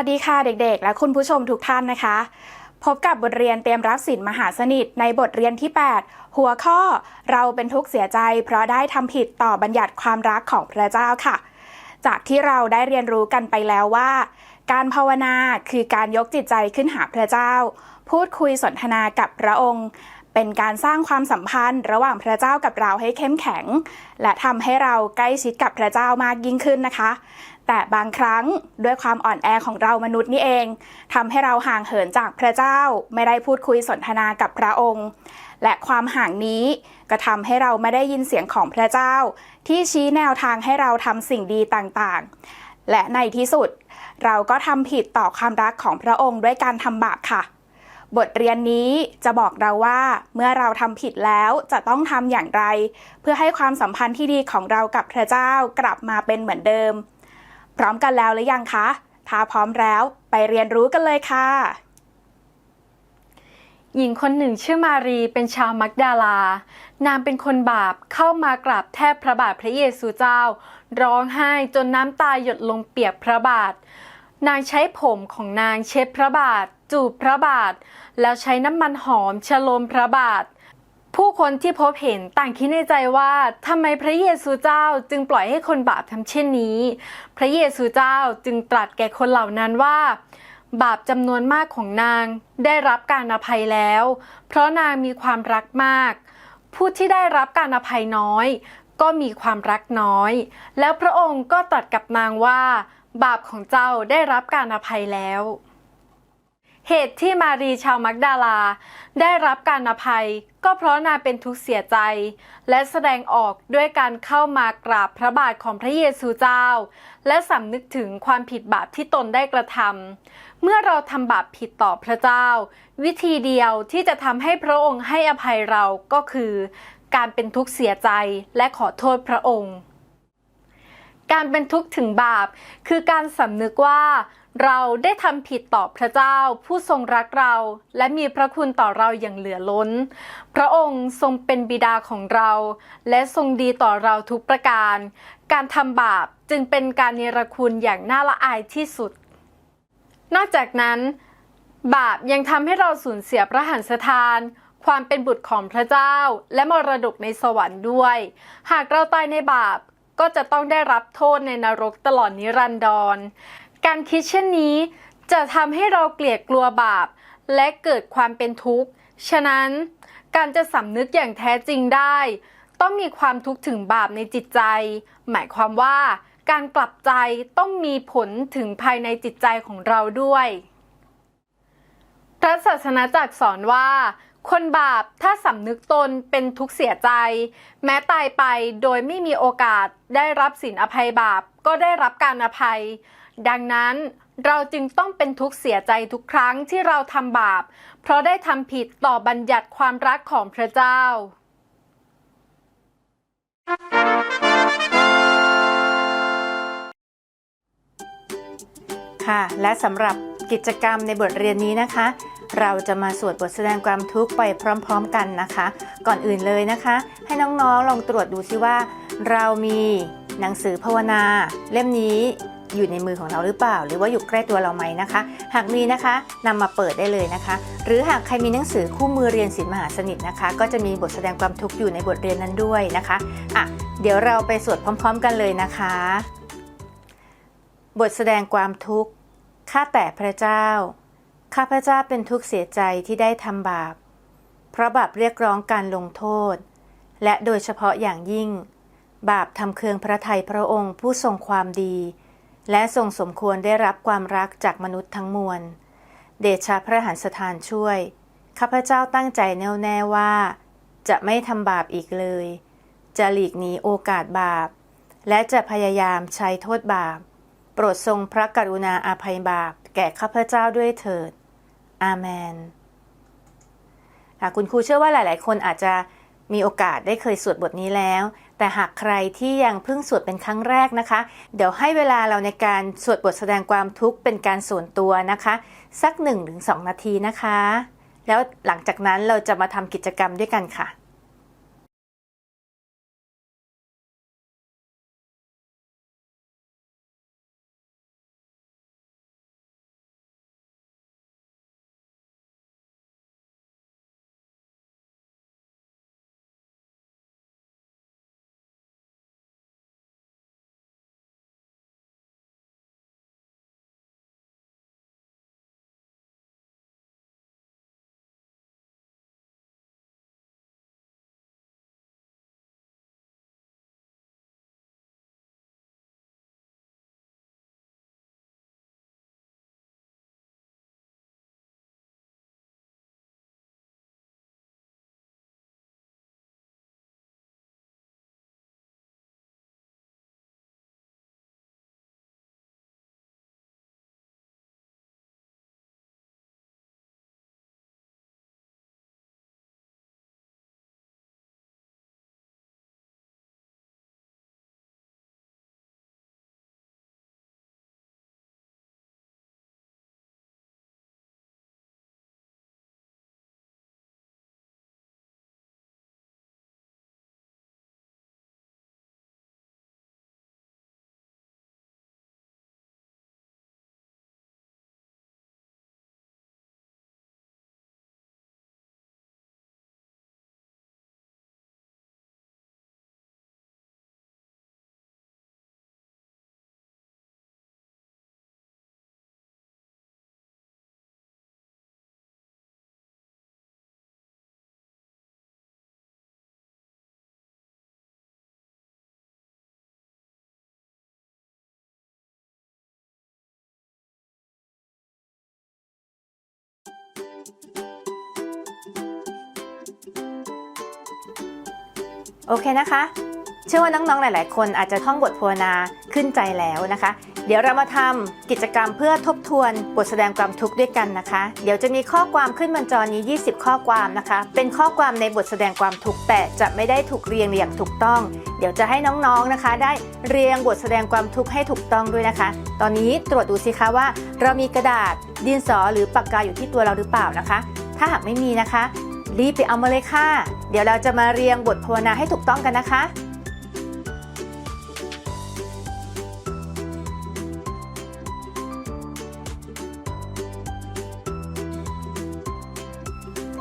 สวัสดีค่ะเด็กๆ และคุณผู้ชมทุกท่านนะคะ พบกับบทเรียนเตรียมรับสินมหาสนิทในบทเรียนที่ 8 หัวข้อเราเป็นทุกข์เสียใจ เพราะได้ทำผิดต่อบัญญัติความรักของพระเจ้าค่ะ จากที่เราได้เรียนรู้กันไปแล้วว่า การภาวนาคือการยกจิตใจขึ้นหาพระเจ้า พูดคุยสนทนากับพระองค์ เป็นการสร้างความสัมพันธ์ ระหว่างพระเจ้ากับเราให้เข้มแข็ง และทำให้เราใกล้ชิดกับพระเจ้ามากยิ่งขึ้นนะคะ แต่บางครั้งด้วยความอ่อนแอของเรามนุษย์นี่เองทำให้เราห่างเหินจากพระเจ้า ไม่ได้พูดคุยสนทนากับพระองค์ และความห่างนี้ก็ทำให้เราไม่ได้ยินเสียงของพระเจ้า ที่ชี้แนวทางให้เราทำสิ่งดีต่างๆ และในที่สุด เราก็ทำผิดต่อความรักของพระองค์ด้วยการทำบาปค่ะบทเรียนนี้จะบอกเราว่าเมื่อเราทำผิดแล้วจะต้องทำอย่างไร เพื่อให้ความสัมพันธ์ที่ดีของเรากับพระเจ้ากลับมาเป็นเหมือนเดิม พร้อมกันแล้วหรือยังคะ ถ้าพร้อมแล้วไปเรียนรู้กันเลยค่ะ หญิงคนหนึ่งชื่อมารีเป็นชาวมักดาลา นางเป็นคนบาปเข้ามากราบแทบพระบาทพระเยซูเจ้า ร้องไห้จนน้ำตาหยดลงเปียกพระบาท นางใช้ผมของนางเช็ดพระบาท จูบพระบาท แล้วใช้น้ำมันหอมชโลมพระบาท ผู้คนที่พบเห็นต่างคิดในใจว่าทำไมพระเยซูเจ้าจึงปล่อยให้คนบาปทำเช่นนี้ พระเยซูเจ้าจึงตรัสแก่คนเหล่านั้นว่า บาปจำนวนมากของนางได้รับการอภัยแล้ว เพราะนางมีความรักมาก ผู้ที่ได้รับการอภัยน้อย ก็มีความรักน้อย แล้วพระองค์ก็ตรัสกับนางว่า บาปของเจ้าได้รับการอภัยแล้ว เหตุที่มารีชาวมักดาลา ได้รับการอภัย ก็เพราะนางเป็นทุกข์เสียใจ และแสดงออกด้วยการเข้ามากราบพระบาทของพระเยซูเจ้า และสำนึกถึงความผิดบาปที่ตนได้กระทำเมื่อเราทำบาปผิดต่อพระเจ้า วิธีเดียวที่จะทำให้พระองค์ให้อภัยเราก็คือ การเป็นทุกข์เสียใจและขอโทษพระองค์ การเป็นทุกข์ถึงบาป คือการสำนึกว่าเราได้ทำผิดต่อพระเจ้า ผู้ทรงรักเรา และมีพระคุณต่อเราอย่างเหลือล้น พระองค์ทรงเป็นบิดาของเรา และทรงดีต่อเราทุกประการ การทำบาปจึงเป็นการเนรคุณอย่างน่าละอายที่สุด นอกจากนั้น บาปยังทำให้เราสูญเสียพระหันสถานความเป็นบุตรของพระเจ้าและมรดกในสวรรค์ด้วย หากเราตายในบาป ก็จะต้องได้รับโทษในนรกตลอดนิรันดร การคิดเช่นนี้จะทำให้เราเกลียดกลัวบาป และเกิดความเป็นทุกข์ ฉะนั้นการจะสำนึกอย่างแท้จริงได้ ต้องมีความทุกข์ถึงบาปในจิตใจ หมายความว่าการกลับใจต้องมีผลถึงภายในจิตใจของเราด้วย พระศาสนาจักรสอนว่า คนบาปถ้าสำนึกตนเป็นทุกเสียใจ แม้ตายไปโดยไม่มีโอกาสได้รับสินอภัยบาปก็ได้รับการอภัย ดังนั้นเราจึงต้องเป็นทุกเสียใจทุกครั้งที่เราทำบาป เพราะได้ทำผิดต่อบัญญัติความรักของพระเจ้า ค่ะ และสำหรับกิจกรรมในบทเรียนนี้นะคะ เราจะมาสวดบทแสดงความทุกข์ไปพร้อม ๆ กันนะคะ ก่อนอื่นเลยนะคะ ให้น้องๆลองตรวจดูซิว่า เรามีหนังสือภาวนา เล่มนี้อยู่ในมือของเราหรือเปล่า หรือว่าอยู่ใกล้ตัวเราไหมนะคะ หากมีนะคะนำมาเปิดได้เลยนะคะ หรือหากใครมีหนังสือคู่มือเรียนศิลป์มหาสนิทนะคะ ก็จะมีบทแสดงความทุกข์อยู่ในบทเรียนนั้นด้วยนะคะอะเดี๋ยวเราไปสวดพร้อม ๆ กันเลยนะคะ บทแสดงความทุกข์ข้าแต่พระเจ้า ข้าพเจ้าเป็นทุกข์เสียใจที่ได้ทำบาป เพราะบาปเรียกร้องการลงโทษ และโดยเฉพาะอย่างยิ่ง บาปทำเคืองพระทัยพระองค์ผู้ทรงความดี และทรงสมควรได้รับความรักจากมนุษย์ทั้งมวล เดชะพระหันสถานช่วย ข้าพเจ้าตั้งใจแน่วแน่ว่า จะไม่ทำบาปอีกเลย จะหลีกหนีโอกาสบาป และจะพยายามใช้โทษบาป โปรดทรงพระกรุณาอาภัยบาปแก่ข้าพเจ้าด้วยเถิด อาเมนค่ะคุณครูเชื่อว่าหลาย ๆ คนอาจจะมีโอกาสได้เคยสวดบทนี้แล้ว แต่หากใครที่ยังเพิ่งสวดเป็นครั้งแรกนะคะ เดี๋ยวให้เวลาเราในการสวดบทแสดงความทุกข์เป็นการส่วนตัวนะคะ สัก 1-2 นาทีนะคะ แล้วหลังจากนั้นเราจะมาทำกิจกรรมด้วยกันค่ะ โอเคนะคะ เชื่อว่าน้องๆ หลาย ๆ คนอาจจะท่องบทภาวนาขึ้นใจแล้วนะคะ เดี๋ยวเรามาทำกิจกรรมเพื่อทบทวนบทแสดงความทุกข์ด้วยกันนะคะ เดี๋ยวจะมีข้อความขึ้นบนจอนี้ 20 ข้อความนะคะ เป็นข้อความในบทแสดงความทุกข์แต่จะไม่ได้ถูกเรียงอย่างถูกต้อง เดี๋ยวจะให้น้องๆนะคะ ได้เรียงบทแสดงความทุกข์ให้ถูกต้องด้วยนะคะ ตอนนี้ตรวจดูสิคะว่า เรามีกระดาษดินสอหรือปากกาอยู่ที่ตัวเราหรือเปล่านะคะ ถ้าหากไม่มีนะคะ รีบไปเอามาเลยค่ะ เดี๋ยวเราจะมาเรียงบทภาวนาให้ถูกต้องกันนะคะ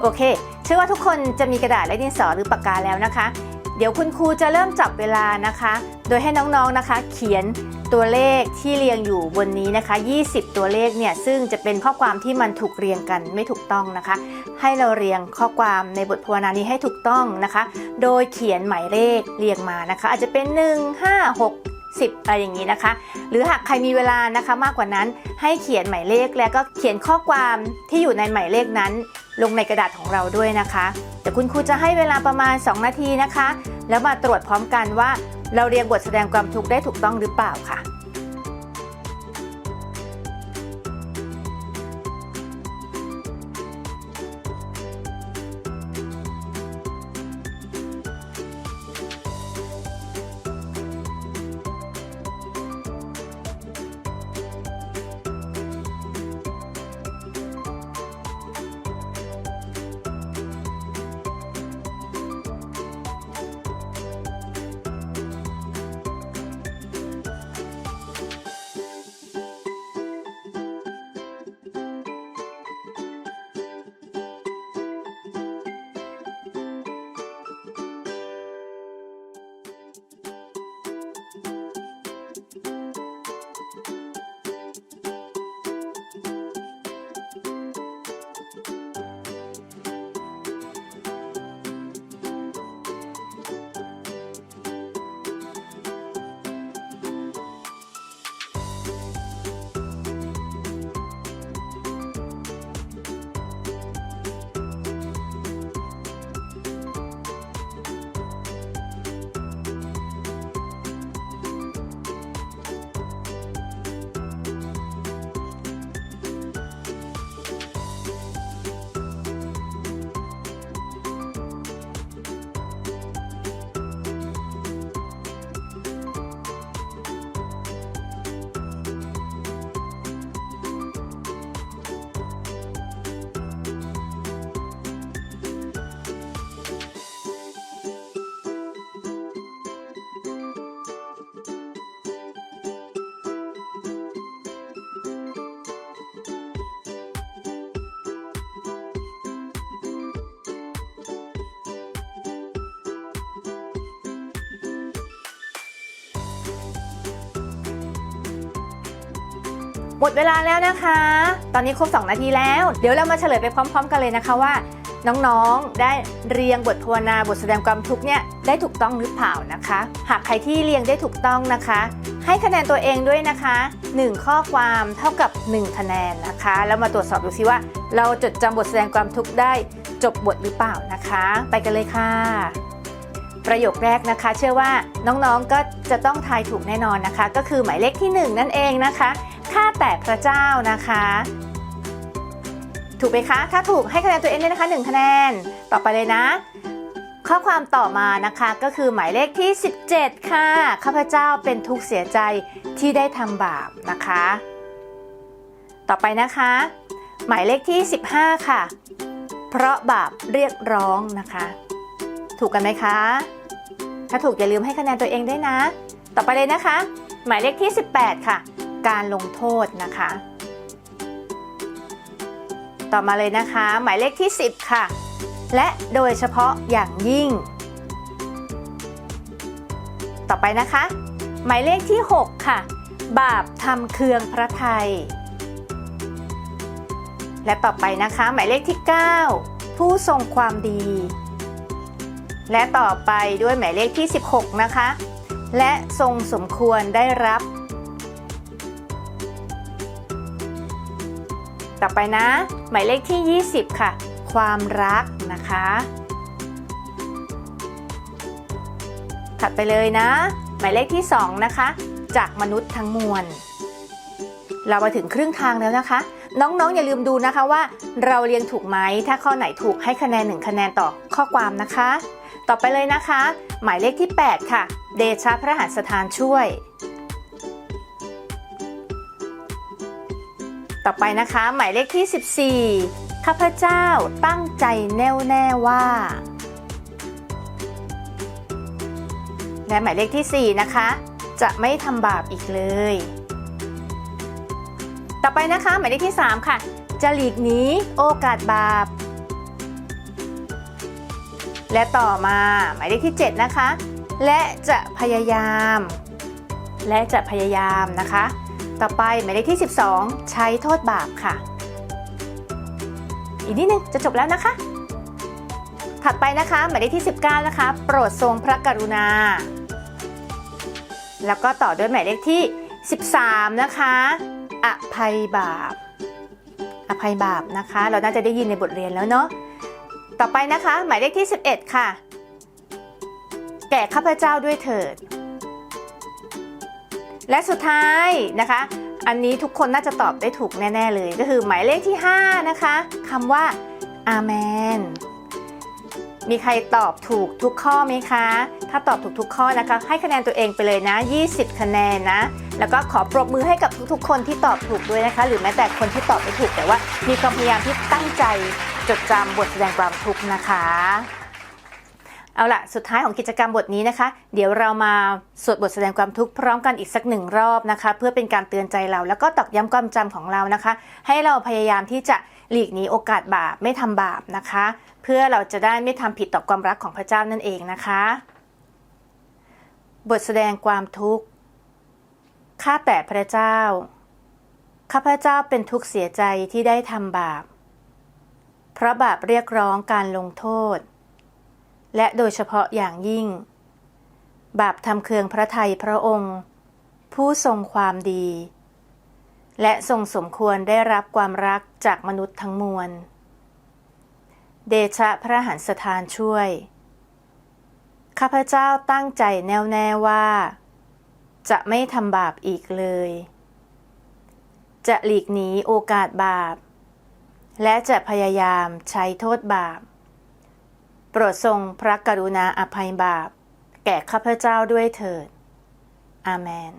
โอเค เชื่อว่าทุกคนจะมีกระดาษและดินสอหรือปากกาแล้วนะคะ เดี๋ยวคุณครูจะเริ่มจับเวลานะคะ โดยให้น้องๆนะคะ เขียนตัวเลขที่เรียงอยู่บนนี้นะคะ 20 ตัวเลขเนี่ย ซึ่งจะเป็นข้อความที่มันถูกเรียงกันไม่ถูกต้องนะคะ ให้เราเรียงข้อความในบทภาวนานี้ให้ถูกต้องนะคะ โดยเขียนหมายเลขเรียงมานะคะ อาจจะเป็น 1 5 6 10อะไรอย่างนี้นะคะ หรือหากใครมีเวลานะคะมากกว่านั้นให้เขียนหมายเลขแล้วก็เขียนข้อความที่อยู่ในหมายเลขนั้น ลงในกระดาษของเราด้วยนะคะ แต่คุณครูจะให้เวลาประมาณ 2 นาทีนะคะ แล้วมาตรวจพร้อมกันว่า เราเรียงบทแสดงความทุกข์ได้ถูกต้องหรือเปล่าค่ะ หมดเวลาแล้วนะคะ ตอนนี้ครบ 2 นาทีแล้ว เดี๋ยวเรามาเฉลยไปพร้อม ๆ กันเลยนะคะว่า น้องๆ ได้เรียงบทภาวนาบทแสดงความทุกข์เนี่ยได้ถูกต้องหรือเปล่านะคะ หากใครที่เรียงได้ถูกต้องนะคะ ให้คะแนนตัวเองด้วยนะคะ 1 ข้อความเท่ากับ 1 คะแนนนะคะ แล้วมาตรวจสอบดูซิว่า เราจดจำบทแสดงความทุกข์ได้จบบทหรือเปล่านะคะ ไปกันเลยค่ะ ประโยคแรกนะคะ เชื่อว่าน้องๆก็จะต้องทายถูกแน่นอนนะคะ ก็คือหมายเลขที่ 1 นั่นเองนะคะ ข้าแต่พระเจ้านะคะ ถูกไหมคะ ถ้าถูกให้คะแนนตัวเองด้วยนะคะ1คะแนน ต่อไปเลยนะ ข้อความต่อมานะคะก็คือหมายเลขที่ 17 ค่ะ ข้าพเจ้าเป็นทุกข์เสียใจที่ได้ทำบาปนะคะ ต่อไปนะคะ หมายเลขที่ 15 ค่ะ เพราะบาปเรียกร้องนะคะ ถูกกันไหมคะ ถ้าถูกอย่าลืมให้คะแนนตัวเองด้วยนะ ต่อไปเลยนะคะ หมายเลขที่ 18 ค่ะ การลงโทษนะคะ ต่อมาเลยนะคะ หมายเลขที่ 10 ค่ะ และโดยเฉพาะอย่างยิ่ง ต่อไปนะคะ หมายเลขที่ 6 ค่ะ บาปทำเคืองพระไทย และต่อไปนะคะ หมายเลขที่ 9 ผู้ทรงความดี และต่อไปด้วยหมายเลขที่ 16 นะคะและทรงสมควรได้รับ ต่อไปนะ หมายเลขที่ 20 ค่ะ ความรักนะคะ ถัดไปเลยนะ หมายเลขที่ 2 นะคะ จากมนุษย์ทั้งมวล เรามาถึงครึ่งทางแล้วนะคะ น้องๆอย่าลืมดูนะคะว่า เราเรียงถูกไหม ถ้าข้อไหนถูกให้คะแนน 1 คะแนนต่อข้อความนะคะ ต่อไปเลยนะคะ หมายเลขที่ 8 ค่ะ เดชะพระหัตถ์สถานช่วย ต่อไปนะคะ หมายเลขที่ 14 ข้าพเจ้าตั้งใจแน่วแน่ว่า และหมายเลขที่ 4 นะคะ จะไม่ทำบาปอีกเลย ต่อไปนะคะ หมายเลขที่ 3 ค่ะ จะหลีกหนีโอกาสบาป และต่อมาหมายเลขที่ 7 นะคะ และจะพยายาม และจะพยายามนะคะ ต่อไปหมายเลขที่ 12 ใช้โทษบาปค่ะ อีกนิดนึงจะจบแล้วนะคะ ถัดไปนะคะหมายเลขที่ 19 นะคะ โปรดทรงพระกรุณา แล้วก็ต่อด้วยหมายเลขที่ 13 นะคะอภัยบาป อภัยบาปนะคะ เราน่าจะได้ยินในบทเรียนแล้วเนาะต่อไปนะคะ หมายเลขที่ 11 ค่ะ แก่ข้าพเจ้าด้วยเถิด และสุดท้ายนะคะ อันนี้ทุกคนน่าจะตอบได้ถูกแน่ ๆ เลย ก็คือหมายเลขที่ 5 นะคะคำว่าอาเมนมีใครตอบถูกทุกข้อไหมคะ ถ้าตอบถูกทุกข้อนะคะ ให้คะแนนตัวเองไปเลยนะ 20 คะแนนนะ แล้วก็ขอปรบมือให้กับทุกๆ คนที่ตอบถูกด้วยนะคะ หรือแม้แต่คนที่ตอบไม่ถูกแต่ว่า มีความพยายามที่ตั้งใจจดจำบทแสดงความทุกข์นะคะ เอาละสุดท้ายของกิจกรรมบทนี้นะคะ เดี๋ยวเรามาสวดบทแสดงความทุกข์พร้อมกันอีกสักหนึ่งรอบนะคะ เพื่อเป็นการเตือนใจเรา แล้วก็ตอกย้ำความจำของเรานะคะ ให้เราพยายามที่จะหลีกหนีโอกาสบาปไม่ทำบาปนะคะ เพื่อเราจะได้ไม่ทำผิดต่อความรักของพระเจ้านั่นเองนะคะ บทแสดงความทุกข์ข้าแต่พระเจ้าข้าพระเจ้าเป็นทุกข์เสียใจที่ได้ทำบาป เพราะบาปเรียกร้องการลงโทษ และโดยเฉพาะอย่างยิ่ง บาปทำเคืองพระไทยพระองค์ ผู้ทรงความดี และทรงสมควรได้รับความรักจากมนุษย์ทั้งมวล เดชะพระหันสถานช่วย ข้าพเจ้าตั้งใจแน่วแน่ว่า จะไม่ทำบาปอีกเลย จะหลีกหนีโอกาสบาป และจะพยายามใช้โทษบาป รดทรงพระกรุณาอภัยบาป แก่ข้าพเจ้าด้วยเถิด อาเมน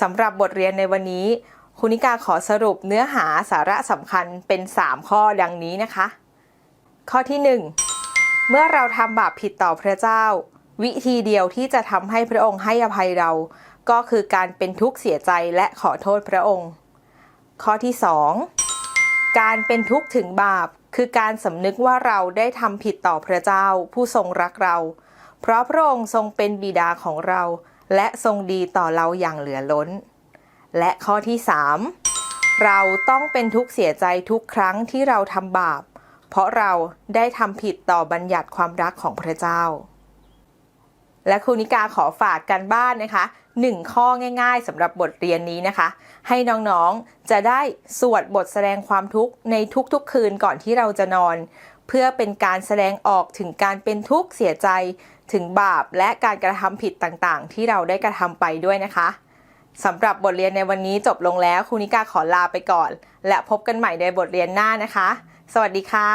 สำหรับบทเรียนในวันนี้คุณนิกาขอสรุปเนื้อหาสาระสำคัญเป็น 3 ข้อดังนี้นะคะ ข้อที่ 1 เมื่อเราทำบาปผิดต่อพระเจ้า วิธีเดียวที่จะทำให้พระองค์ให้อภัยเรา ก็คือการเป็นทุกข์เสียใจและขอโทษพระองค์ ข้อที่ 2 การเป็นทุกข์ถึงบาป คือการสำนึกว่าเราได้ทำผิดต่อพระเจ้าผู้ทรงรักเรา เพราะพระองค์ทรงเป็นบิดาของเรา และทรงดีต่อเราอย่างเหลือล้น และข้อที่ 3 เราต้องเป็นทุกข์เสียใจทุกครั้งที่เราทำบาป เพราะเราได้ทำผิดต่อบัญญัติความรักของพระเจ้า และครูนิกาขอฝากกันบ้านนะคะ หนึ่งข้อง่ายๆสำหรับบทเรียนนี้นะคะ ให้น้องๆจะได้สวดบทแสดงความทุกข์ในทุกๆคืนก่อนที่เราจะนอน เพื่อเป็นการแสดงออกถึงการเป็นทุกข์เสียใจถึงบาปและการกระทำผิดต่างๆ ที่เราได้กระทำไปด้วยนะคะสำหรับบทเรียนในวันนี้จบลงแล้วครูนิกาขอลาไปก่อน และพบกันใหม่ในบทเรียนหน้านะคะ สวัสดีค่ะ